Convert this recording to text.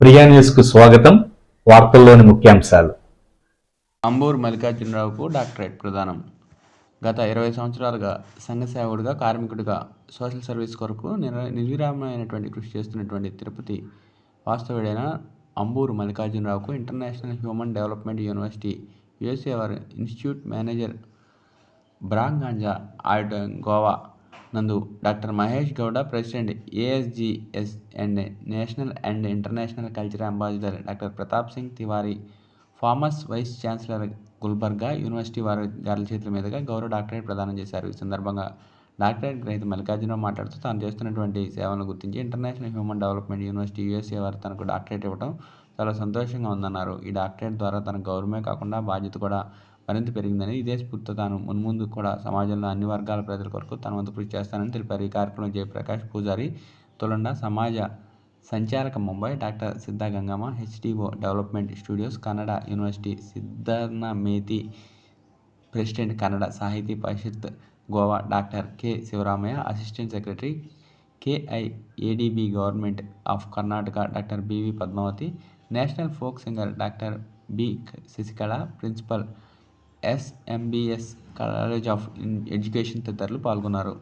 ప్రియా న్యూస్కు స్వాగతం. వార్తల్లోని ముఖ్యాంశాలు. అంబూర్ మల్లికార్జునరావుకు డాక్టరేట్ ప్రదానం. గత ఇరవై సంవత్సరాలుగా సంఘ సేవకుడిగా కార్మికుడిగా సోషల్ సర్వీస్ కొరకు నిర నిర్విరామమైనటువంటి కృషి చేస్తున్నటువంటి తిరుపతి వాస్తవుడైన Amburu మల్లికార్జునరావుకు international human development university USA వారి ఇన్స్టిట్యూట్ మేనేజర్ బ్రాంగాంజా ఆర్డ్ గోవా నందు doctor Mahesh Gowda president ASGS and national and international culture ambassador doctor Pratap Singh Tiwari former vice chancellor Gulbarga university వారి గారి చేతుల మీదుగా గౌరవ డాక్టరేట్ ప్రదానం చేశారు. ఈ సందర్భంగా డాక్టరేట్ గ్రహీత మల్లికార్జునరావు మాట్లాడుతూ తాను చేస్తున్నటువంటి సేవలను గుర్తించి international human development university USA వారు తనకు డాక్టరేట్ ఇవ్వడం చాలా సంతోషంగా ఉందన్నారు. ఈ డాక్టరేట్ ద్వారా తన గౌరవమే కాకుండా బాధ్యత కూడా మరింత పెరిగిందని ఇదే స్ఫూర్తితో తాను మున్ముందు కూడా సమాజంలో అన్ని వర్గాల ప్రజల కొరకు తన వంతు కృషి చేస్తానని తెలిపారు. ఈ కార్యక్రమంలో జయప్రకాష్ పూజారి తొలండ సమాజ సంచాలక Mumbai doctor Siddha Gangamma HDO development studios Kannada university Siddharna Methi president Kannada Sahitya Parishat Goa doctor K. Shivaramaiah assistant secretary KIADB government of Karnataka doctor BV Padmavathi national folk singer doctor B Shashikala principal SMBS college of education తదితరులు పాల్గొన్నారు.